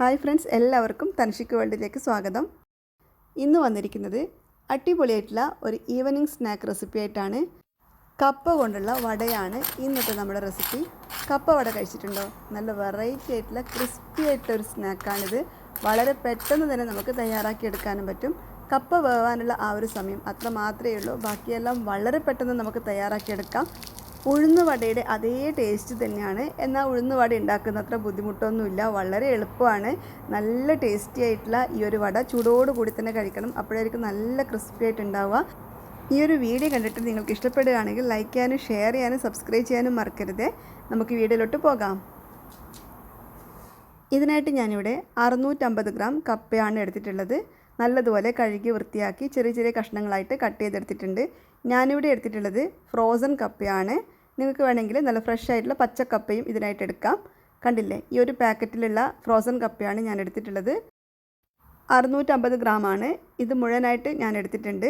Hi friends എല്ലാവർക്കും തൻഷിക്ക് വേൾഡിലേക്ക് സ്വാഗതം. ഇന്ന് വന്നിരിക്കുന്നത് അടിപൊളിയായിട്ടുള്ള ഒരു ഈവനിങ് സ്നാക്ക് റെസിപ്പി ആയിട്ടാണ്. കപ്പ കൊണ്ടുള്ള വടയാണ് ഇന്നത്തെ നമ്മുടെ റെസിപ്പി. കപ്പ വട കഴിച്ചിട്ടുണ്ടോ? നല്ല വെറൈറ്റി ആയിട്ടുള്ള ക്രിസ്പി ആയിട്ടുള്ള ഒരു സ്നാക്കാണിത് വളരെ പെട്ടെന്ന് തന്നെ നമുക്ക് തയ്യാറാക്കിയെടുക്കാനും പറ്റും. കപ്പ വേവാനുള്ള ആ ഒരു സമയം അത്ര മാത്രമേ ഉള്ളൂ. ബാക്കിയെല്ലാം വളരെ പെട്ടെന്ന് നമുക്ക് തയ്യാറാക്കിയെടുക്കാം. ഉഴുന്ന് വടയുടെ അതേ ടേസ്റ്റ് തന്നെയാണ്. എന്നാൽ ഉഴുന്ന് വട ഉണ്ടാക്കുന്ന അത്ര ബുദ്ധിമുട്ടൊന്നുമില്ല. വളരെ എളുപ്പമാണ്. നല്ല ടേസ്റ്റി ആയിട്ടുള്ള ഈ ഒരു വട ചൂടോട് കൂടി തന്നെ കഴിക്കണം. അപ്പോഴായിരിക്കും നല്ല ക്രിസ്പി ആയിട്ട് ഉണ്ടാവുക. ഈ ഒരു വീഡിയോ കണ്ടിട്ട് നിങ്ങൾക്ക് ഇഷ്ടപ്പെടുകയാണെങ്കിൽ ലൈക്ക് ചെയ്യാനും ഷെയർ ചെയ്യാനും സബ്സ്ക്രൈബ് ചെയ്യാനും മറക്കരുത്. നമുക്ക് വീഡിയോയിലോട്ട് പോകാം. ഇതിനായിട്ട് ഞാനിവിടെ അറുന്നൂറ്റമ്പത് ഗ്രാം കപ്പയാണ് എടുത്തിട്ടുള്ളത്. നല്ലതുപോലെ കഴുകി വൃത്തിയാക്കി ചെറിയ ചെറിയ കഷ്ണങ്ങളായിട്ട് കട്ട് ചെയ്തെടുത്തിട്ടുണ്ട്. ഞാനിവിടെ എടുത്തിട്ടുള്ളത് ഫ്രോസൺ കപ്പയാണ്. നിങ്ങൾക്ക് വേണമെങ്കിൽ നല്ല ഫ്രഷ് ആയിട്ടുള്ള പച്ചക്കപ്പയും ഇതിനായിട്ട് എടുക്കാം. കണ്ടില്ലേ? ഈ ഒരു പാക്കറ്റിലുള്ള ഫ്രോസൺ കപ്പയാണ് ഞാൻ എടുത്തിട്ടുള്ളത്. അറുന്നൂറ്റമ്പത് ഗ്രാമാണ് ഇത് മുഴുവനായിട്ട് ഞാൻ എടുത്തിട്ടുണ്ട്.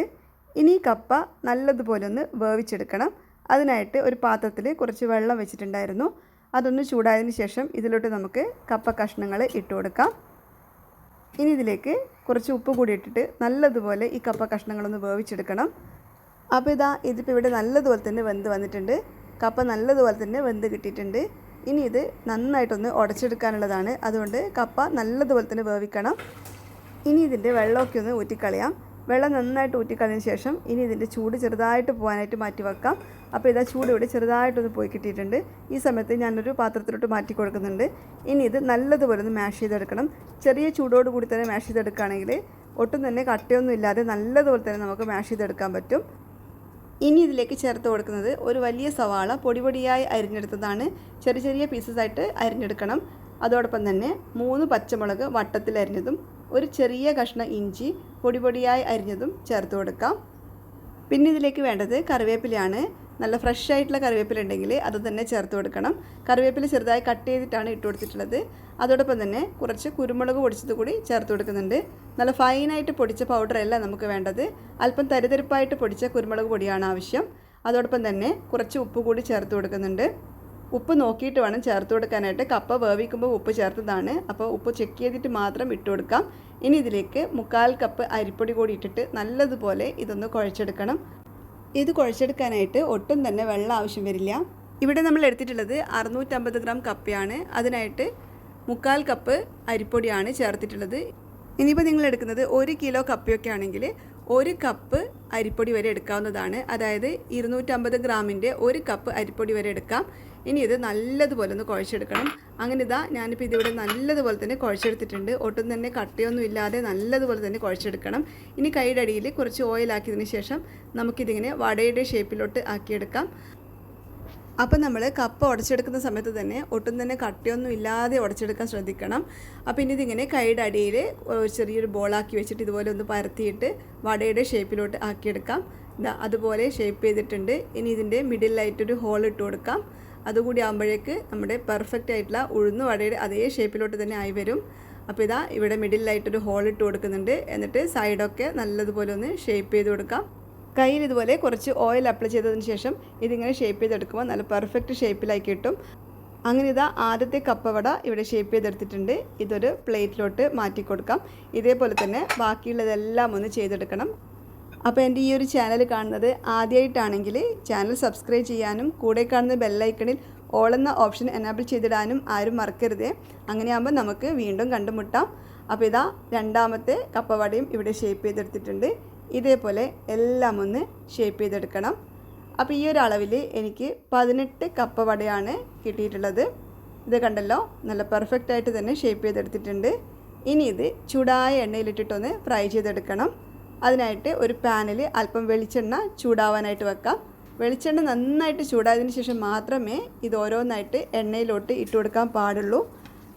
ഇനി കപ്പ നല്ലതുപോലെ ഒന്ന് വേവിച്ചെടുക്കണം. അതിനായിട്ട് ഒരു പാത്രത്തിൽ കുറച്ച് വെള്ളം വെച്ചിട്ടുണ്ടായിരുന്നു. അതൊന്ന് ചൂടായതിന് ശേഷം ഇതിലോട്ട് നമുക്ക് കപ്പ കഷ്ണങ്ങൾ ഇട്ട് കൊടുക്കാം ഇനി ഇതിലേക്ക് കുറച്ച് ഉപ്പ് കൂടി ഇട്ടിട്ട് നല്ലതുപോലെ ഈ കപ്പ കഷ്ണങ്ങളൊന്ന് വേവിച്ചെടുക്കണം. അപ്പോൾ ഇതാ ഇതിപ്പോൾ ഇവിടെ നല്ലതുപോലെ തന്നെ വെന്ത് വന്നിട്ടുണ്ട്. കപ്പ നല്ലതുപോലെ തന്നെ വെന്ത് കിട്ടിയിട്ടുണ്ട്. ഇനി ഇത് നന്നായിട്ടൊന്ന് ഉടച്ചെടുക്കാനുള്ളതാണ്. അതുകൊണ്ട് കപ്പ നല്ലതുപോലെ തന്നെ വേവിക്കണം. ഇനി ഇതിന്റെ വെള്ളമൊക്കെ ഒന്ന് ഊറ്റിക്കളയാം. വെള്ളം നന്നായിട്ട് ഊറ്റിക്കളഞ്ഞതിന് ശേഷം ഇനി ഇതിന്റെ ചൂട് ചെറുതായിട്ട് പോകാനായിട്ട് മാറ്റി വെക്കാം. അപ്പോൾ ഇതാ ചൂട് ഇവിടെ ചെറുതായിട്ടൊന്ന് പോയി കിട്ടിയിട്ടുണ്ട്. ഈ സമയത്ത് ഞാനൊരു പാത്രത്തിലോട്ട് മാറ്റി കൊടുക്കുന്നുണ്ട്. ഇനി ഇത് നല്ലതുപോലെ ഒന്ന് മാഷ് ചെയ്തെടുക്കണം. ചെറിയ ചൂടോട് കൂടി തന്നെ മാഷ് ചെയ്തെടുക്കുകയാണെങ്കിൽ ഒട്ടും തന്നെ കട്ടയൊന്നും ഇല്ലാതെ നല്ലതുപോലെ തന്നെ നമുക്ക് മാഷ് ചെയ്തെടുക്കാൻ പറ്റും. ഇനി ഇതിലേക്ക് ചേർത്ത് കൊടുക്കുന്നത് ഒരു വലിയ സവാള പൊടി പൊടിയായി അരിഞ്ഞെടുത്തതാണ്. ചെറിയ ചെറിയ പീസസ് ആയിട്ട് അരിഞ്ഞെടുക്കണം. അതോടൊപ്പം തന്നെ മൂന്ന് പച്ചമുളക് വട്ടത്തിൽ അരിഞ്ഞതും ഒരു ചെറിയ കഷ്ണം ഇഞ്ചി പൊടി പൊടിയായി അരിഞ്ഞതും ചേർത്ത് കൊടുക്കാം. പിന്നെ ഇതിലേക്ക് വേണ്ടത് കറിവേപ്പിലയാണ്. നല്ല ഫ്രഷ് ആയിട്ടുള്ള കറിവേപ്പില ഉണ്ടെങ്കിൽ അത് തന്നെ ചേർത്ത് കൊടുക്കണം. കറിവേപ്പില ചെറുതായി കട്ട് ചെയ്തിട്ടാണ് ഇട്ട് കൊടുത്തിട്ടുള്ളത്. അതോടൊപ്പം തന്നെ കുറച്ച് കുരുമുളക് പൊടിച്ചത് കൂടി ചേർത്ത് കൊടുക്കുന്നുണ്ട്. നല്ല ഫൈനായിട്ട് പൊടിച്ച പൗഡറല്ല നമുക്ക് വേണ്ടത്. അല്പം തരിതരിപ്പായിട്ട് പൊടിച്ച കുരുമുളക് പൊടിയാണ് ആവശ്യം. അതോടൊപ്പം തന്നെ കുറച്ച് ഉപ്പ് കൂടി ചേർത്ത് കൊടുക്കുന്നുണ്ട്. ഉപ്പ് നോക്കിയിട്ട് വേണം ചേർത്ത് കൊടുക്കാനായിട്ട്. കപ്പ വേവിക്കുമ്പോൾ ഉപ്പ് ചേർത്തതാണ്. അപ്പോൾ ഉപ്പ് ചെക്ക് ചെയ്തിട്ട് മാത്രം ഇട്ട് കൊടുക്കാം. ഇനി ഇതിലേക്ക് മുക്കാൽ കപ്പ് അരിപ്പൊടി കൂടി ഇട്ടിട്ട് നല്ലതുപോലെ ഇതൊന്ന് കുഴച്ചെടുക്കണം. ഇത് കുഴച്ചെടുക്കാനായിട്ട് ഒട്ടും തന്നെ വെള്ളം ആവശ്യം വരില്ല. ഇവിടെ നമ്മൾ എടുത്തിട്ടുള്ളത് അറുന്നൂറ്റമ്പത് ഗ്രാം കപ്പയാണ് അതിനായിട്ട് മുക്കാൽ കപ്പ് അരിപ്പൊടിയാണ് ചേർത്തിട്ടുള്ളത്. ഇനിയിപ്പോൾ നിങ്ങൾ എടുക്കുന്നത് ഒരു കിലോ കപ്പയൊക്കെ ആണെങ്കിൽ ഒരു കപ്പ് അരിപ്പൊടി വരെ എടുക്കാവുന്നതാണ്. അതായത് ഇരുന്നൂറ്റമ്പത് ഗ്രാമിന്റെ ഒരു കപ്പ് അരിപ്പൊടി വരെ എടുക്കാം. ഇനി ഇത് നല്ലതുപോലെ ഒന്ന് കുഴച്ചെടുക്കണം. അങ്ങനെ ഇതാ ഞാനിപ്പോൾ ഇതിവിടെ നല്ലതുപോലെ തന്നെ കുഴച്ചെടുത്തിട്ടുണ്ട്. ഒട്ടും തന്നെ കട്ടയൊന്നും ഇല്ലാതെ നല്ലതുപോലെ തന്നെ കുഴച്ചെടുക്കണം. ഇനി കൈയുടെ അടിയിൽ കുറച്ച് ഓയിലാക്കിയതിന് ശേഷം നമുക്കിതിങ്ങനെ വടയുടെ ഷേപ്പിലോട്ട് ആക്കിയെടുക്കാം. അപ്പോൾ നമ്മൾ കപ്പ ഉടച്ചെടുക്കുന്ന സമയത്ത് തന്നെ ഒട്ടും തന്നെ കട്ടിയൊന്നും ഇല്ലാതെ ഉടച്ചെടുക്കാൻ ശ്രദ്ധിക്കണം. അപ്പോൾ ഇനി ഇതിങ്ങനെ കൈയുടെ അടിയിൽ ചെറിയൊരു ബോളാക്കി വെച്ചിട്ട് ഇതുപോലെ ഒന്ന് പരത്തിയിട്ട് വടയുടെ ഷേപ്പിലോട്ട് ആക്കിയെടുക്കാം. ഇതാ അതുപോലെ ഷേപ്പ് ചെയ്തിട്ടുണ്ട്. ഇനി ഇതിന്റെ മിഡിലായിട്ടൊരു ഹോൾ ഇട്ട് കൊടുക്കാം. അതുകൂടി ആകുമ്പോഴേക്ക് നമ്മുടെ പെർഫെക്റ്റ് ആയിട്ടുള്ള ഉഴുന്ന് വടയുടെ അതേ ഷേപ്പിലോട്ട് തന്നെ ആയി വരും. അപ്പോൾ ഇതാ ഇവിടെ മിഡിലായിട്ടൊരു ഹോൾ ഇട്ട് കൊടുക്കുന്നുണ്ട്. എന്നിട്ട് സൈഡൊക്കെ നല്ലതുപോലെ ഒന്ന് ഷേപ്പ് ചെയ്ത് കൊടുക്കാം. കയ്യിൽ ഇതുപോലെ കുറച്ച് ഓയിൽ അപ്ലൈ ചെയ്തതിന് ശേഷം ഇതിങ്ങനെ ഷേപ്പ് ചെയ്തെടുക്കുമ്പോൾ നല്ല പെർഫെക്റ്റ് ഷേപ്പിലായി കിട്ടും. അങ്ങനെ ഇതാ ആദ്യത്തെ കപ്പവട ഇവിടെ ഷേപ്പ് ചെയ്തെടുത്തിട്ടുണ്ട്. ഇതൊരു പ്ലേറ്റിലോട്ട് മാറ്റി കൊടുക്കാം. ഇതേപോലെ തന്നെ ബാക്കിയുള്ളതെല്ലാം ഒന്ന് ചെയ്തെടുക്കണം. അപ്പോൾ എന്റെ ഈ ഒരു ചാനൽ കാണുന്നത് ആദ്യമായിട്ടാണെങ്കിൽ ചാനൽ സബ്സ്ക്രൈബ് ചെയ്യാനും കൂടെ കാണുന്ന ബെല്ലൈക്കണിൽ ഓൾ എന്ന ഓപ്ഷൻ എനാബിൾ ചെയ്തിടാനും ആരും മറക്കരുത്. അങ്ങനെയാകുമ്പോൾ നമുക്ക് വീണ്ടും കണ്ടുമുട്ടാം. അപ്പോൾ ഇതാ രണ്ടാമത്തെ കപ്പവടയും ഇവിടെ ഷേപ്പ് ചെയ്തെടുത്തിട്ടുണ്ട്. ഇതേപോലെ എല്ലാം ഒന്ന് ഷേപ്പ് ചെയ്തെടുക്കണം. അപ്പോൾ ഈ ഒരു അളവിൽ എനിക്ക് പതിനെട്ട് കപ്പ വടയാണ് കിട്ടിയിട്ടുള്ളത്. ഇത് കണ്ടല്ലോ നല്ല പെർഫെക്റ്റ് ആയിട്ട് തന്നെ ഷേപ്പ് ചെയ്തെടുത്തിട്ടുണ്ട്. ഇനി ഇത് ചൂടായ എണ്ണയിലിട്ടിട്ടൊന്ന് ഫ്രൈ ചെയ്തെടുക്കണം. അതിനായിട്ട് ഒരു പാനിൽ അല്പം വെളിച്ചെണ്ണ ചൂടാവാനായിട്ട് വെക്കാം. വെളിച്ചെണ്ണ നന്നായിട്ട് ചൂടായതിന് ശേഷം മാത്രമേ ഇത് ഓരോന്നായിട്ട് എണ്ണയിലോട്ട് ഇട്ട് കൊടുക്കാൻ പാടുള്ളൂ.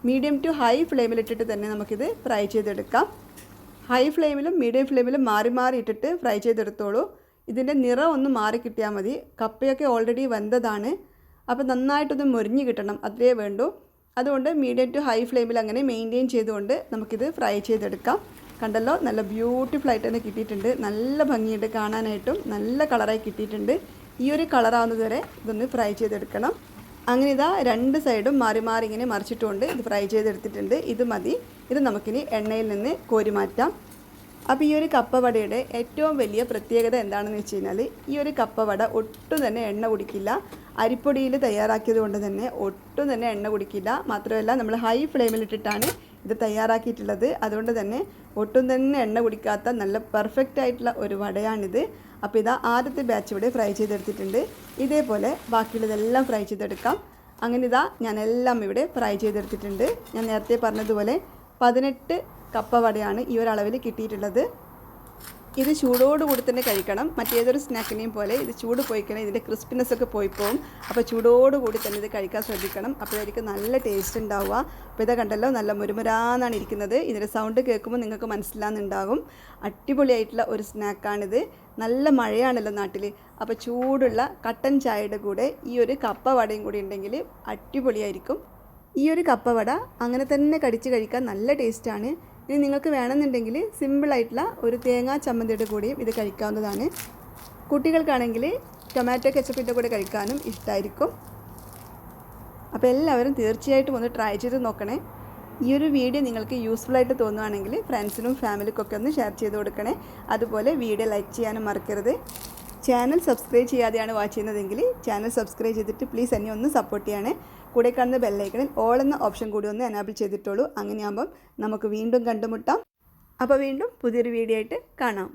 മീഡിയം ടു ഹൈ ഫ്ലെയിമിലിട്ടിട്ട് തന്നെ നമുക്കിത് ഫ്രൈ ചെയ്തെടുക്കാം. ഹൈ ഫ്ലെയിമിലും മീഡിയം ഫ്ലെയിമിലും മാറി മാറി ഇട്ടിട്ട് ഫ്രൈ ചെയ്തെടുത്തോളൂ. ഇതിന്റെ നിറം ഒന്ന് മാറി കിട്ടിയാൽ മതി. കപ്പയൊക്കെ ഓൾറെഡി വെന്തതാണ്. അപ്പോൾ നന്നായിട്ടൊന്ന് മുരിഞ്ഞ് കിട്ടണം. അത്രേ വേണ്ടൂ. അതുകൊണ്ട് മീഡിയം ടു ഹൈ ഫ്ലെയിമിൽ അങ്ങനെ മെയിന്റെയിൻ ചെയ്തുകൊണ്ട് നമുക്കിത് ഫ്രൈ ചെയ്തെടുക്കാം. കണ്ടല്ലോ? നല്ല ബ്യൂട്ടിഫുൾ ആയിട്ട് തന്നെ കിട്ടിയിട്ടുണ്ട്. നല്ല ഭംഗിയുണ്ട് കാണാനായിട്ടും. നല്ല കളറായി കിട്ടിയിട്ടുണ്ട്. ഈ ഒരു കളറാവുന്നത് വരെ ഇതൊന്ന് ഫ്രൈ ചെയ്തെടുക്കണം. അങ്ങനെ ഇതാ രണ്ട് സൈഡും മാറി മാറി ഇങ്ങനെ മറിച്ചിട്ടുകൊണ്ട് ഇത് ഫ്രൈ ചെയ്തെടുത്തിട്ടുണ്ട്. ഇത് മതി. ഇത് നമുക്കിനി എണ്ണയിൽ നിന്ന് കോരി മാറ്റാം. അപ്പോൾ ഈ ഒരു കപ്പവടയുടെ ഏറ്റവും വലിയ പ്രത്യേകത എന്താണെന്ന് വെച്ച് കഴിഞ്ഞാൽ ഈ ഒരു കപ്പവട ഒട്ടും തന്നെ എണ്ണ കുടിക്കില്ല. അരിപ്പൊടിയിൽ തയ്യാറാക്കിയത് കൊണ്ട് തന്നെ ഒട്ടും തന്നെ എണ്ണ കുടിക്കില്ല. മാത്രമല്ല നമ്മൾ ഹൈ ഫ്ലെയിമിലിട്ടിട്ടാണ് ഇത് തയ്യാറാക്കിയിട്ടുള്ളത്. അതുകൊണ്ട് തന്നെ ഒട്ടും തന്നെ എണ്ണ കുടിക്കാത്ത നല്ല പെർഫെക്റ്റ് ആയിട്ടുള്ള ഒരു വടയാണിത്. അപ്പോൾ ഇതാ ആദ്യത്തെ ബാച്ച് ഇവിടെ ഫ്രൈ ചെയ്തെടുത്തിട്ടുണ്ട്. ഇതേപോലെ ബാക്കിയുള്ളതെല്ലാം ഫ്രൈ ചെയ്തെടുക്കാം. അങ്ങനെ ഇതാ ഞാൻ എല്ലാം ഇവിടെ ഫ്രൈ ചെയ്തെടുത്തിട്ടുണ്ട്. ഞാൻ നേരത്തെ പറഞ്ഞതുപോലെ പതിനെട്ട് കപ്പ വടയാണ് ഈ ഒരളവിൽ കിട്ടിയിട്ടുള്ളത്. ഇത് ചൂടോടുകൂടി തന്നെ കഴിക്കണം. മറ്റേതൊരു സ്നാക്കിനെയും പോലെ ഇത് ചൂട് പോയി പോയിക്കണം ഇതിന്റെ ക്രിസ്പിനെസ് ഒക്കെ പോയി പോകും അപ്പോൾ ചൂടോടുകൂടി തന്നെ ഇത് കഴിക്കാൻ ശ്രദ്ധിക്കണം. അപ്പോഴായിരിക്കും നല്ല ടേസ്റ്റ് ഉണ്ടാവുക. അപ്പോൾ ഇതാ കണ്ടല്ലോ നല്ല മുരുമുരാന്നാണ് ഇരിക്കുന്നത്. ഇതിന്റെ സൗണ്ട് കേൾക്കുമ്പോൾ നിങ്ങൾക്ക് മനസ്സിലാകുന്നുണ്ടാകും അടിപൊളിയായിട്ടുള്ള ഒരു സ്നാക്കാണിത്. നല്ല മഴയാണല്ലോ നാട്ടിൽ അപ്പോൾ ചൂടുള്ള കട്ടൻ ചായയുടെ കൂടെ ഈ ഒരു കപ്പ വടയും കൂടി ഉണ്ടെങ്കിൽ അടിപൊളിയായിരിക്കും. ഈ ഒരു കപ്പവട അങ്ങനെ തന്നെ കടിച്ച് കഴിക്കാൻ നല്ല ടേസ്റ്റാണ് ഇനി നിങ്ങൾക്ക് വേണമെന്നുണ്ടെങ്കിൽ സിമ്പിളായിട്ടുള്ള ഒരു തേങ്ങാ ചമ്മന്തിയുടെ കൂടെയും ഇത് കഴിക്കാവുന്നതാണ്. കുട്ടികൾക്കാണെങ്കിൽ ടൊമാറ്റോ കെച്ചപ്പിന്റെ കൂടെ കഴിക്കാനും ഇഷ്ടമായിരിക്കും അപ്പോൾ എല്ലാവരും തീർച്ചയായിട്ടും ഒന്ന് ട്രൈ ചെയ്ത് നോക്കണേ. ഈ ഒരു വീഡിയോ നിങ്ങൾക്ക് യൂസ്ഫുൾ ആയിട്ട് തോന്നുകയാണെങ്കിൽ ഫ്രണ്ട്സിനും ഫാമിലിക്കൊക്കെ ഒന്ന് ഷെയർ ചെയ്ത് കൊടുക്കണേ. അതുപോലെ വീഡിയോ ലൈക്ക് ചെയ്യാനും മറക്കരുത്. ചാനൽ സബ്സ്ക്രൈബ് ചെയ്യാതെയാണ് വാച്ച് ചെയ്യുന്നതെങ്കിൽ ചാനൽ സബ്സ്ക്രൈബ് ചെയ്തിട്ട് പ്ലീസ് എന്നെ ഒന്ന് സപ്പോർട്ട് ചെയ്യണേ. കൂടെ കാണുന്ന ബെല്ലൈക്കണിൽ ഓൾ എന്ന ഓപ്ഷൻ കൂടി ഒന്ന് എനാബിൾ ചെയ്തിട്ടുള്ളൂ അങ്ങനെയാകുമ്പം നമുക്ക് വീണ്ടും കണ്ടുമുട്ടാം. അപ്പോൾ വീണ്ടും പുതിയൊരു വീഡിയോ ആയിട്ട് കാണാം.